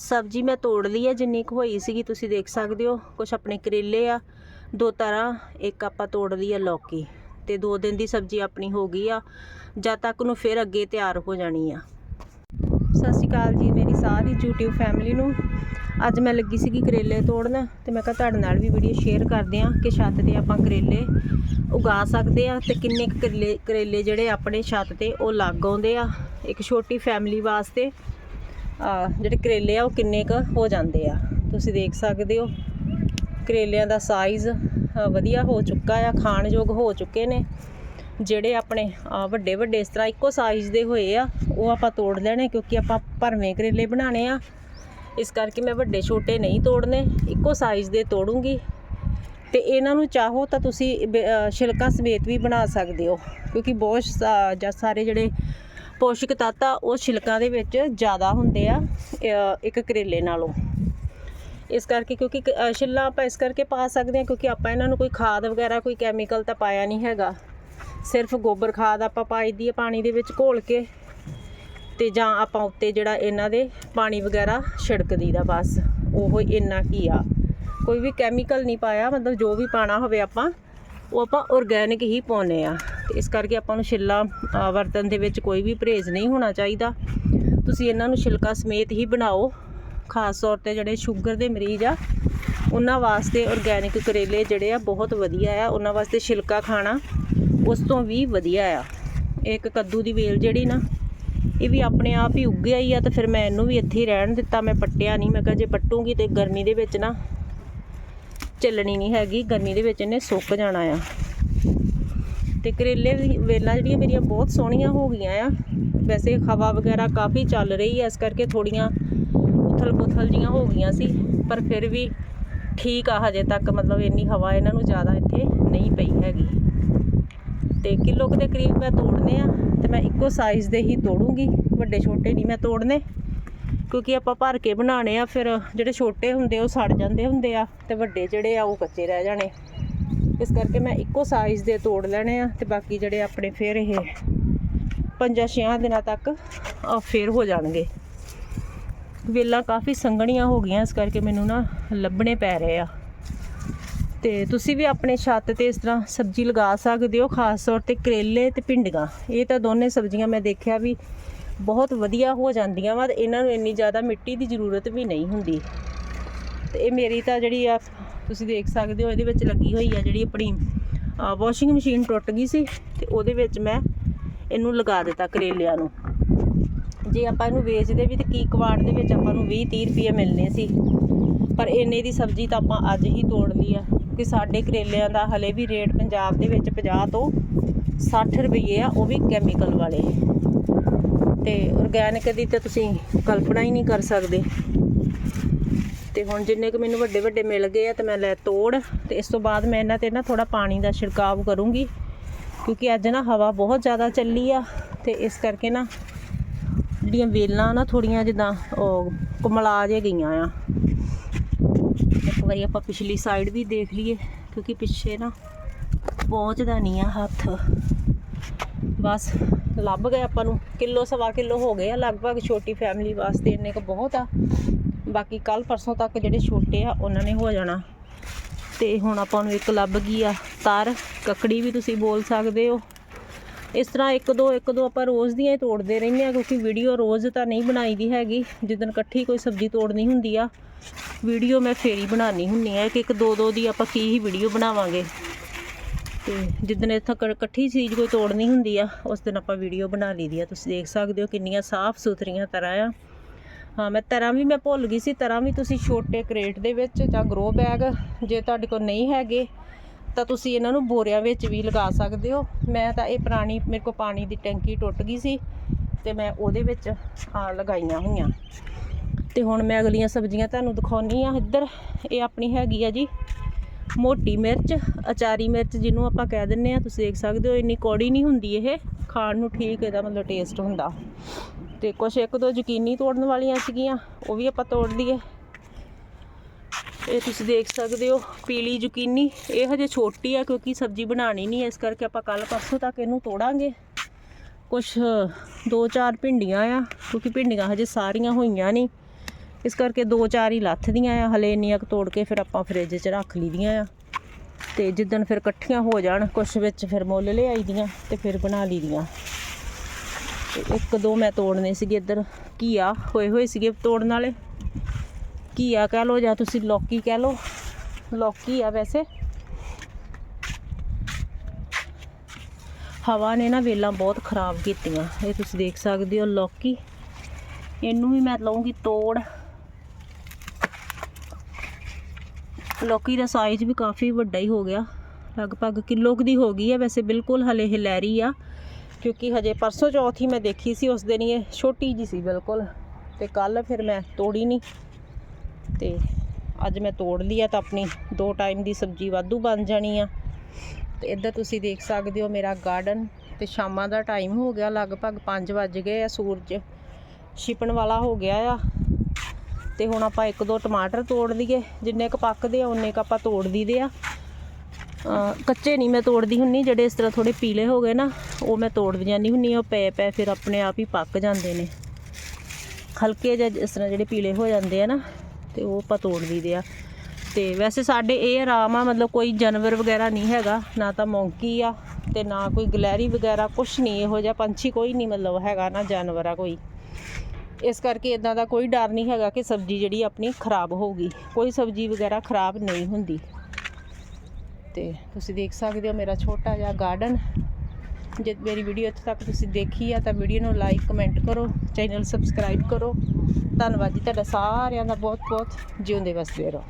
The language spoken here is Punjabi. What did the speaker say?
ਸਬਜ਼ੀ ਮੈਂ ਤੋੜ ਲਈ ਹੈ, ਜਿੰਨੀ ਕੁ ਹੋਈ ਸੀਗੀ, ਤੁਸੀਂ ਦੇਖ ਸਕਦੇ ਹੋ। ਕੁਝ ਆਪਣੇ ਕਰੇਲੇ ਆ, ਦੋ ਤਰ੍ਹਾਂ ਇੱਕ ਆਪਾਂ ਤੋੜ ਲਈ ਹੈ ਲੌਕੀ ਤੇ ਦੋ ਦਿਨ ਦੀ ਸਬਜ਼ੀ ਆਪਣੀ ਹੋ ਗਈ ਆ। ਜਦ ਤੱਕ ਨੂੰ ਫਿਰ ਅੱਗੇ ਤਿਆਰ ਹੋ ਜਾਣੀ ਆ। ਸਤਿ ਸ਼੍ਰੀ ਅਕਾਲ ਜੀ, ਮੇਰੀ ਸਾਰੀ YouTube ਫੈਮਿਲੀ ਨੂੰ। ਅੱਜ ਮੈਂ ਲੱਗੀ ਸੀਗੀ ਕਰੇਲੇ ਤੋੜਨ ਤੇ ਮੈਂ ਕਿਹਾ ਤੁਹਾਡੇ ਨਾਲ ਵੀ ਵੀਡੀਓ ਸ਼ੇਅਰ ਕਰਦੇ ਆ ਕਿ ਛੱਤ ਤੇ ਆਪਾਂ ਕਰੇਲੇ ਉਗਾ ਸਕਦੇ ਆ ਤੇ ਕਿੰਨੇ ਕੁ ਕਰੇਲੇ ਕਰੇਲੇ ਜਿਹੜੇ ਆਪਣੇ ਛੱਤ ਤੇ ਉਹ ਲੱਗ ਆਉਂਦੇ ਆ। ਇੱਕ ਛੋਟੀ ਫੈਮਿਲੀ ਵਾਸਤੇ ਆ, ਜਿਹੜੇ ਕਰੇਲੇ ਆ, ਉਹ ਕਿੰਨੇ ਕ ਹੋ ਜਾਂਦੇ ਆ? ਤੁਸੀਂ ਦੇਖ ਸਕਦੇ ਹੋ, ਕਰੇਲਿਆਂ ਦਾ ਸਾਈਜ਼ ਵਧੀਆ ਹੋ ਚੁੱਕਾ ਆ, ਖਾਣਯੋਗ ਹੋ ਚੁੱਕੇ ਨੇ। ਜਿਹੜੇ ਆਪਣੇ ਵੱਡੇ ਵੱਡੇ ਇਸ ਤਰ੍ਹਾਂ ਇੱਕੋ ਸਾਈਜ਼ ਦੇ ਹੋਏ ਆ, ਉਹ ਆਪਾਂ ਤੋੜ ਲੈਣੇ ਕਿਉਂਕਿ ਆਪਾਂ ਭਰਵੇਂ ਕਰੇਲੇ ਬਣਾਣੇ ਆ। ਇਸ ਕਰਕੇ ਮੈਂ ਵੱਡੇ ਛੋਟੇ ਨਹੀਂ ਤੋੜਨੇ, ਇੱਕੋ ਸਾਈਜ਼ ਦੇ ਤੋੜੂੰਗੀ। ਤੇ ਇਹਨਾਂ ਨੂੰ ਚਾਹੋ ਤਾਂ ਤੁਸੀਂ ਬ- ਛਿਲਕਾ ਸਮੇਤ ਵੀ ਬਣਾ ਸਕਦੇ ਹੋ, ਕਿਉਂਕਿ ਬਹੁਤ ਸਾ- ਜਾਂ ਸਾਰੇ ਜਿਹੜੇ ਪੋਸ਼ਕ ਤੱਤ ਆ, ਉਹ ਛਿਲਕਾਂ ਦੇ ਵਿੱਚ ਜ਼ਿਆਦਾ ਹੁੰਦੇ ਆ ਇੱਕ ਕਰੇਲੇ ਨਾਲੋਂ। ਇਸ ਕਰਕੇ ਕਿਉਂਕਿ ਕ- ਛਿੱਲਾਂ ਆਪਾਂ ਇਸ ਕਰਕੇ ਪਾ ਸਕਦੇ ਹਾਂ ਕਿਉਂਕਿ ਆਪਾਂ ਇਹਨਾਂ ਨੂੰ ਕੋਈ ਖਾਦ ਵਗੈਰਾ, ਕੋਈ ਕੈਮੀਕਲ ਤਾਂ ਪਾਇਆ ਨਹੀਂ ਹੈਗਾ। ਸਿਰਫ ਗੋਬਰ ਖਾਦ ਆਪਾਂ ਪਾਈ ਦੀ ਹੈ ਪਾਣੀ ਦੇ ਵਿੱਚ ਘੋਲ ਕੇ ਤੇ ਜਾਂ ਆਪਾਂ ਉੱਤੇ ਜਿਹੜਾ ਇਹਨਾਂ ਦੇ ਪਾਣੀ ਵਗੈਰਾ ਛਿੜਕ ਦਈਦਾ ਬਸ, ਉਹ ਇੰਨਾ ਕੀ ਆ। ਕੋਈ ਵੀ ਕੈਮੀਕਲ ਨਹੀਂ ਪਾਇਆ, ਮਤਲਬ ਜੋ ਵੀ ਪਾਣਾ ਹੋਵੇ ਆਪਾਂ, ਉਹ ਆਪਾਂ ਆਰਗੈਨਿਕ ਹੀ ਪਾਉਨੇ ਆ ਤੇ ਇਸ ਕਰਕੇ ਆਪਾਂ ਨੂੰ ਛਿੱਲਾ ਅ, ਵਰਤਨ ਦੇ ਵਿੱਚ ਕੋਈ ਵੀ ਪਰਹੇਜ਼ ਨਹੀਂ ਹੋਣਾ ਚਾਹੀਦਾ। ਤੁਸੀਂ ਇਹਨਾਂ ਨੂੰ ਛਿਲਕਾ ਸਮੇਤ ਹੀ ਬਣਾਓ। ਖਾਸ ਤੌਰ ਤੇ ਜਿਹੜੇ ਸ਼ੂਗਰ ਦੇ ਮਰੀਜ਼ ਆ ਉਹਨਾਂ ਵਾਸਤੇ ਆਰਗੈਨਿਕ ਕਰੇਲੇ ਜਿਹੜੇ ਆ ਬਹੁਤ ਵਧੀਆ ਆ। ਉਹਨਾਂ ਵਾਸਤੇ ਛਿਲਕਾ ਖਾਣਾ ਉਸ ਤੋਂ ਵੀ ਵਧੀਆ ਆ। ਇੱਕ ਕੱਦੂ ਦੀ ਵੇਲ ਜਿਹੜੀ ਨਾ ਇਹ ਵੀ ਆਪਣੇ ਆਪ ਹੀ ਉੱਗਿਆ ਹੀ ਆ ਤਾਂ ਫਿਰ ਮੈਂ ਇਹਨੂੰ ਵੀ ਇੱਥੇ ਹੀ ਰਹਿਣ ਦਿੱਤਾ। ਮੈਂ ਪੱਟਿਆ ਨਹੀਂ। ਮੈਂ ਕਿਹਾ ਜੇ ਪੱਟੂਗੀ ਤੇ ਗਰਮੀ ਦੇ ਵਿੱਚ ਨਾ ਚੱਲਣੀ ਨਹੀਂ ਹੈਗੀ। ਗਰਮੀ ਦੇ ਵਿੱਚ ਇਹਨੇ ਸੁੱਕ ਜਾਣਾ ਆ। ਤੇ ਕਰੇਲੇ ਦੀ ਵੇਲਾਂ ਜਿਹੜੀਆਂ ਮੇਰੀਆਂ ਬਹੁਤ ਸੋਹਣੀਆਂ ਹੋ ਗਈਆਂ ਆ। ਵੈਸੇ ਹਵਾ ਵਗੈਰਾ ਕਾਫੀ ਚੱਲ ਰਹੀ ਹੈ ਇਸ ਕਰਕੇ ਥੋੜੀਆਂ ਉਥਲ ਪੁਥਲ ਜੀਆਂ ਹੋ ਗਈਆਂ ਸੀ, ਪਰ ਫਿਰ ਵੀ ਠੀਕ ਆ ਹਜੇ ਤੱਕ, ਮਤਲਬ ਇੰਨੀ ਹਵਾ ਇਹਨਾਂ ਨੂੰ ਜ਼ਿਆਦਾ ਇੱਥੇ ਨਹੀਂ ਪਈ ਹੈਗੀ। ਤੇ ਕਿਲੋ ਕੁ ਦੇ ਕਰੀਬ ਮੈਂ ਤੋੜਨੇ ਆ, ਤੇ ਮੈਂ ਇੱਕੋ ਸਾਈਜ਼ ਦੇ ਹੀ ਤੋੜੂੰਗੀ, ਵੱਡੇ ਛੋਟੇ ਨਹੀਂ ਮੈਂ ਤੋੜਨੇ। ਕਿਉਂਕਿ ਆਪਾਂ ਭਰ ਕੇ ਬਣਾਉਣੇ ਆ, ਫਿਰ ਜਿਹੜੇ ਛੋਟੇ ਹੁੰਦੇ ਉਹ ਸੜ ਜਾਂਦੇ ਹੁੰਦੇ ਆ, ਤੇ ਵੱਡੇ ਜਿਹੜੇ ਆ, ਉਹ ਕੱਚੇ ਰਹਿ ਜਾਣੇ। ਇਸ ਕਰਕੇ ਮੈਂ ਇੱਕੋ ਸਾਈਜ਼ ਦੇ ਤੋੜ ਲੈਣੇ ਆ ਤੇ ਬਾਕੀ ਜਿਹੜੇ ਆਪਣੇ ਫਿਰ ਇਹ ਪੰਜਾਂ ਛਿਆਂ ਦਿਨਾਂ ਤੱਕ ਆ ਫਿਰ ਹੋ ਜਾਣਗੇ। ਵੇਲਾਂ ਕਾਫੀ ਸੰਘਣੀਆਂ ਹੋ ਗਈਆਂ, ਇਸ ਕਰਕੇ ਮੈਨੂੰ ਨਾ ਲੱਭਣੇ ਪੈ ਰਹੇ ਆ। ਤੇ ਤੁਸੀਂ ਵੀ ਆਪਣੇ ਛੱਤ ਤੇ ਇਸ ਤਰ੍ਹਾਂ ਸਬਜ਼ੀ ਲਗਾ ਸਕਦੇ ਹੋ, ਖਾਸ ਤੌਰ ਤੇ ਕਰੇਲੇ ਤੇ ਭਿੰਡੀਆਂ। ਇਹ ਤਾਂ ਦੋਨੇ ਸਬਜ਼ੀਆਂ ਮੈਂ ਦੇਖਿਆ ਵੀ ਬਹੁਤ ਵਧੀਆ ਹੋ ਜਾਂਦੀਆਂ ਵਾ ਇਹਨਾਂ ਨੂੰ ਇੰਨੀ ਜ਼ਿਆਦਾ ਮਿੱਟੀ ਦੀ ਜ਼ਰੂਰਤ ਵੀ ਨਹੀਂ ਹੁੰਦੀ। ਤੇ ਇਹ ਮੇਰੀ ਤਾਂ ਜਿਹੜੀ ਆ ਤੁਸੀਂ ਦੇਖ ਸਕਦੇ ਹੋ, ਇਹਦੇ ਵਿੱਚ ਲੱਗੀ ਹੋਈ ਆ ਜਿਹੜੀ ਆਪਣੀ ਵਾਸ਼ਿੰਗ ਮਸ਼ੀਨ ਟੁੱਟ ਗਈ ਸੀ ਤੇ ਉਹਦੇ ਵਿੱਚ ਮੈਂ ਇਹਨੂੰ ਲਗਾ ਦਿੱਤਾ ਕਰੇਲਿਆਂ ਨੂੰ। ਜੇ ਆਪਾਂ ਇਹਨੂੰ ਵੇਚਦੇ ਵੀ ਤੇ ਕੀ ਕਵਾੜ ਦੇ ਵਿੱਚ ਆਪਾਂ ਨੂੰ 20 30 ਰੁਪਏ ਮਿਲਨੇ ਸੀ, ਪਰ ਇੰਨੇ ਦੀ ਸਬਜ਼ੀ ਤਾਂ ਆਪਾਂ ਅੱਜ ਹੀ ਤੋੜ ਲਈ ਆ ਕਿ ਸਾਡੇ ਕਰੇਲਿਆਂ ਦਾ ਹਲੇ ਵੀ ਰੇਟ ਪੰਜਾਬ ਦੇ ਵਿੱਚ 50 ਤੋਂ 60 ਰੁਪਏ ਆ, ਉਹ ਵੀ ਕੈਮੀਕਲ ਵਾਲੇ। ਤੇ ਆਰਗੈਨਿਕ ਦੀ ਤਾਂ ਤੁਸੀਂ ਕਲਪਨਾ ਹੀ ਨਹੀਂ ਕਰ ਸਕਦੇ। ਤੇ ਹੁਣ ਜਿੰਨੇ ਕੁ ਮੈਨੂੰ ਵੱਡੇ ਵੱਡੇ ਮਿਲ ਗਏ ਆ ਤੇ ਮੈਂ ਲੈ ਤੋੜ ਤੇ ਇਸ ਤੋਂ ਬਾਅਦ ਮੈਂ ਇਹਨਾਂ ਤੇ ਨਾ ਥੋੜਾ ਪਾਣੀ ਦਾ ਛਿੜਕਾਵ ਕਰੂੰਗੀ ਕਿਉਂਕਿ ਅੱਜ ਨਾ ਹਵਾ ਬਹੁਤ ਜ਼ਿਆਦਾ ਚੱਲੀ ਆ ਤੇ ਇਸ ਕਰਕੇ ਨਾ ਜਿਹੜੀਆਂ ਵੇਲਾਂ ਨਾ ਥੋੜੀਆਂ ਜਿੱਦਾਂ ਉਹ ਕਮਲਾ ਜੇ ਗਈਆਂ ਆ। ਇੱਕ ਵਾਰੀ ਆਪਾਂ ਪਿਛਲੀ ਸਾਈਡ ਵੀ ਦੇਖ ਲਈਏ ਕਿਉਂਕਿ ਪਿੱਛੇ ਨਾ ਪਹੁੰਚਦਾ ਨਹੀਂ ਆ ਹੱਥ। ਬਸ ਲੱਭ ਗਏ ਆਪਾਂ ਨੂੰ। ਕਿਲੋ ਸਵਾ ਕਿਲੋ ਹੋ ਗਏ ਆ, ਲਗਭਗ ਛੋਟੀ ਫੈਮਿਲੀ ਵਾਸਤੇ ਇੰਨੇ ਕੁ ਬਹੁਤ ਆ। ਬਾਕੀ ਕੱਲ ਪਰਸੋਂ ਤੱਕ ਜਿਹੜੇ ਛੋਟੇ ਆ, ਉਹਨਾਂ ਨੇ ਹੋ ਜਾਣਾ। ਤੇ ਹੁਣ ਆਪਾਂ ਨੂੰ ਇੱਕ ਲੱਭ ਗਈ ਆ ਤਰ। ਕੱਕੜੀ ਵੀ ਤੁਸੀਂ ਬੋਲ ਸਕਦੇ ਹੋ। ਇਸ ਤਰ੍ਹਾਂ ਇੱਕ ਦੋ ਇੱਕ ਦੋ ਆਪਾਂ ਰੋਜ਼ ਦੀਆਂ ਹੀ ਤੋੜਦੇ ਰਹਿੰਦੇ ਆ ਕਿਉਂਕਿ ਵੀਡੀਓ ਰੋਜ਼ ਤਾਂ ਨਹੀਂ ਬਣਾਈ ਦੀ ਹੈਗੀ। ਜਿੱਦਣ ਇਕੱਠੀ ਕੋਈ ਸਬਜ਼ੀ ਤੋੜਨੀ ਹੁੰਦੀ ਆ, ਵੀਡੀਓ ਮੈਂ ਫੇਰ ਹੀ ਬਣਾਉਣੀ ਹੁੰਨੀ ਆ ਕਿ ਇੱਕ ਦੋ ਦੋ ਦੀ ਆਪਾਂ ਕੀ ਹੀ ਵੀਡੀਓ ਬਣਾਵਾਂਗੇ। ਤੇ ਜਿੱਦਣ ਇੱਥੇ ਕ- ਇਕੱਠੀ ਚੀਜ਼ ਕੋਈ ਤੋੜਨੀ ਹੁੰਦੀ ਆ, ਉਸ ਦਿਨ ਆਪਾਂ ਵੀਡੀਓ ਬਣਾ ਲਈਦੀ ਆ। ਤੁਸੀਂ ਦੇਖ ਸਕਦੇ ਹੋ ਕਿੰਨੀਆਂ ਸਾਫ਼ ਸੁਥਰੀਆਂ ਤਰ੍ਹਾਂ ਆ। ਹਾਂ, ਮੈਂ ਤਰ੍ਹਾਂ ਵੀ ਮੈਂ ਭੁੱਲ ਗਈ ਸੀ, ਤਰ੍ਹਾਂ ਵੀ ਤੁਸੀਂ ਛੋਟੇ ਕ੍ਰੇਟ ਦੇ ਵਿੱਚ ਜਾਂ ਗਰੋ ਬੈਗ ਜੇ ਤੁਹਾਡੇ ਕੋਲ ਨਹੀਂ ਹੈਗੇ, ਤਾਂ ਤੁਸੀਂ ਇਹਨਾਂ ਨੂੰ ਬੋਰਿਆਂ ਵਿੱਚ ਵੀ ਲਗਾ ਸਕਦੇ ਹੋ। ਮੈਂ ਤਾਂ ਇਹ ਪੁਰਾਣੀ, ਮੇਰੇ ਕੋਲ ਪਾਣੀ ਦੀ ਟੈਂਕੀ ਟੁੱਟ ਗਈ ਸੀ ਤੇ ਮੈਂ ਉਹਦੇ ਵਿੱਚ ਆ ਲਗਾਈਆਂ ਹੋਈਆਂ। ਤੇ ਹੁਣ ਮੈਂ ਅਗਲੀਆਂ ਸਬਜ਼ੀਆਂ ਤੁਹਾਨੂੰ ਦਿਖਾਉਣੀ ਆ। ਇੱਧਰ ਇਹ ਆਪਣੀ ਹੈਗੀ ਆ ਜੀ ਮੋਟੀ ਮਿਰਚ, ਅਚਾਰੀ ਮਿਰਚ ਜਿਹਨੂੰ ਆਪਾਂ ਕਹਿ ਦਿੰਨੇ ਆ। ਤੁਸੀਂ ਦੇਖ ਸਕਦੇ ਹੋ, ਇੰਨੀ ਕੌੜੀ ਨਹੀਂ ਹੁੰਦੀ ਇਹ। ਖਾਣ ਨੂੰ ਠੀਕ ਇਹਦਾ ਮਤਲਬ ਟੇਸਟ ਹੁੰਦਾ। ਤੇ ਕੁਛ ਇੱਕ ਦੋ ਯਕੀਨੀ ਤੋੜਨ ਵਾਲੀਆਂ ਸੀਗੀਆਂ, ਉਹ ਵੀ ਆਪਾਂ ਤੋੜ ਲਈਏ। ਇਹ ਤੁਸੀਂ ਦੇਖ ਸਕਦੇ ਹੋ, ਪੀਲੀ ਯਕੀਨੀ। ਇਹ ਹਜੇ ਛੋਟੀ ਆ, ਕਿਉਂਕਿ ਸਬਜ਼ੀ ਬਣਾਣੀ ਨਹੀਂ, ਇਸ ਕਰਕੇ ਆਪਾਂ ਕੱਲ ਪਰਸੋਂ ਤੱਕ ਇਹਨੂੰ ਤੋੜਾਂਗੇ। ਕੁਛ ਦੋ ਚਾਰ ਭਿੰਡੀਆਂ ਆ, ਕਿਉਂਕਿ ਭਿੰਡੀਆਂ ਹਜੇ ਸਾਰੀਆਂ ਹੋਈਆਂ ਨਹੀਂ। ਇਸ ਕਰਕੇ ਦੋ ਚਾਰ ਹੀ ਲੱਥਦੀਆਂ ਆ, ਹਲੇ ਇੰਨੀਆਂ ਕੁ ਤੋੜ ਕੇ ਫਿਰ ਆਪਾਂ ਫ੍ਰਿਜ 'ਚ ਰੱਖ ਲਈਦੀਆਂ ਆ। ਤੇ ਜਿੱਦਣ ਫਿਰ ਇਕੱਠੀਆਂ ਹੋ ਜਾਣ, ਕੁਛ ਵਿੱਚ ਫਿਰ ਮੁੱਲ ਲਿਆਈ ਦੀਆਂ ਤੇ ਫਿਰ ਬਣਾ ਲਈਦੀਆਂ ਤੇ ਇੱਕ ਦੋ ਮੈਂ ਤੋੜਨੇ ਸੀਗੇ ਇੱਧਰ। ਘੀਆ, ਹੋਏ ਹੋਏ ਸੀਗੇ ਤੋੜਨ ਵਾਲੇ। ਘੀਆ ਕਹਿ ਲਓ ਜਾਂ ਤੁਸੀਂ ਲੌਕੀ ਕਹਿ ਲਓ। ਲੌਕੀ ਆ ਵੈਸੇ। ਹਵਾ ਨੇ ਨਾ ਵੇਲਾਂ ਬਹੁਤ ਖਰਾਬ ਕੀਤੀਆਂ। ਇਹ ਤੁਸੀਂ ਦੇਖ ਸਕਦੇ ਹੋ ਲੌਕੀ। ਇਹਨੂੰ ਵੀ ਮੈਂ ਲਵਾਂਗੀ ਤੋੜ। ਲੌਕੀ ਦਾ ਸਾਈਜ਼ ਵੀ ਕਾਫੀ ਵੱਡਾ ਹੀ ਹੋ ਗਿਆ। ਲਗਭਗ ਕਿਲੋ ਕੁ ਦੀ ਹੋ ਗਈ ਹੈ ਵੈਸੇ ਬਿਲਕੁਲ ਹਲੇ ਹਿਲੈਰੀ ਆ। ਕਿਉਂਕਿ ਹਜੇ ਪਰਸੋਂ ਚੌਥ ਹੀ ਮੈਂ ਦੇਖੀ ਸੀ, ਉਸ ਦਿਨ ਹੀ ਇਹ ਛੋਟੀ ਜੀ ਸੀ ਬਿਲਕੁਲ। ਤੇ ਕੱਲ ਫਿਰ ਮੈਂ ਤੋੜੀ ਨਹੀਂ ਤੇ ਅੱਜ ਮੈਂ ਤੋੜ ਲਈ ਆ ਤਾਂ ਆਪਣੀ ਦੋ ਟਾਈਮ ਦੀ ਸਬਜ਼ੀ ਵਾਧੂ ਬਣ ਜਾਣੀ ਆ। ਤੇ ਇੱਧਰ ਤੁਸੀਂ ਦੇਖ ਸਕਦੇ ਹੋ ਮੇਰਾ ਗਾਰਡਨ। ਤੇ ਸ਼ਾਮਾਂ ਦਾ ਟਾਈਮ ਹੋ ਗਿਆ, ਲਗਭਗ 5 ਵੱਜ ਗਏ ਆ ਸੂਰਜ। ਛਿਪਣ ਵਾਲਾ ਹੋ ਗਿਆ ਆ। ਤੇ ਹੁਣ ਆਪਾਂ ਇੱਕ ਦੋ ਟਮਾਟਰ ਤੋੜ ਲਈਏ। ਜਿੰਨੇ ਕ ਪੱਕਦੇ ਆ, ਉਨੇ ਕ ਆਪਾਂ ਤੋੜ ਦਈਦੇ ਆ। ਕੱਚੇ ਨਹੀਂ, ਮੈਂ ਤੋੜਦੀ ਹੁੰਨੀ ਜਿਹੜੇ ਇਸ ਤਰ੍ਹਾਂ ਥੋੜੇ ਪੀਲੇ ਹੋ ਗਏ ਨਾ, ਉਹ ਮੈਂ ਤੋੜ ਜਾਂਦੀ ਹੁੰਨੀ ਉਹ ਪੈ ਪੈ ਫਿਰ ਆਪਣੇ ਆਪ ਹੀ ਪੱਕ ਜਾਂਦੇ ਨੇ। ਹਲਕੇ ਜਿਹੇ ਇਸ ਤਰ੍ਹਾਂ ਜਿਹੜੇ ਪੀਲੇ ਹੋ ਜਾਂਦੇ ਆ ਨਾ, ਤੇ ਉਹ ਆਪਾਂ ਤੋੜ ਲਈਦੇ ਆ। ਤੇ ਵੈਸੇ ਸਾਡੇ ਇਹ ਆਰਾਮ ਆ, ਮਤਲਬ ਕੋਈ ਜਾਨਵਰ ਵਗੈਰਾ ਨਹੀਂ ਹੈਗਾ, ਨਾ ਤਾਂ ਮੌਂਕੀ ਆ, ਤੇ ਨਾ ਕੋਈ ਗਲੈਰੀ ਵਗੈਰਾ, ਕੁਛ ਨਹੀਂ, ਇਹੋ ਜਿਹਾ ਪੰਛੀ ਕੋਈ ਨਹੀਂ ਮਤਲਬ ਹੈਗਾ ਨਾ, ਜਾਨਵਰ ਆ ਕੋਈ। ਇਸ ਕਰਕੇ ਇਦਾਂ ਦਾ ਕੋਈ ਡਰ ਨਹੀਂ ਹੈਗਾ ਕਿ ਸਬਜ਼ੀ ਜਿਹੜੀ ਆਪਣੀ ਖਰਾਬ ਹੋਊਗੀ, ਕੋਈ ਸਬਜ਼ੀ ਵਗੈਰਾ ਖਰਾਬ ਨਹੀਂ ਹੁੰਦੀ। ਤੇ ਤੁਸੀਂ ਦੇਖ ਸਕਦੇ ਹੋ ਮੇਰਾ ਛੋਟਾ ਜਿਹਾ ਗਾਰਡਨ ਜੇ ਮੇਰੀ ਵੀਡੀਓ ਇੱਥੇ ਤੱਕ ਤੁਸੀਂ ਦੇਖੀ ਆ ਤਾਂ ਵੀਡੀਓ ਨੂੰ ਲਾਈਕ ਕਮੈਂਟ ਕਰੋ ਚੈਨਲ ਸਬਸਕ੍ਰਾਈਬ ਕਰੋ। ਧੰਨਵਾਦ ਜੀ, ਤੁਹਾਡਾ ਸਾਰਿਆਂ ਦਾ ਬਹੁਤ ਬਹੁਤ ਜਿਉਂਦੇ ਵਸਦੇ ਰਹੋ।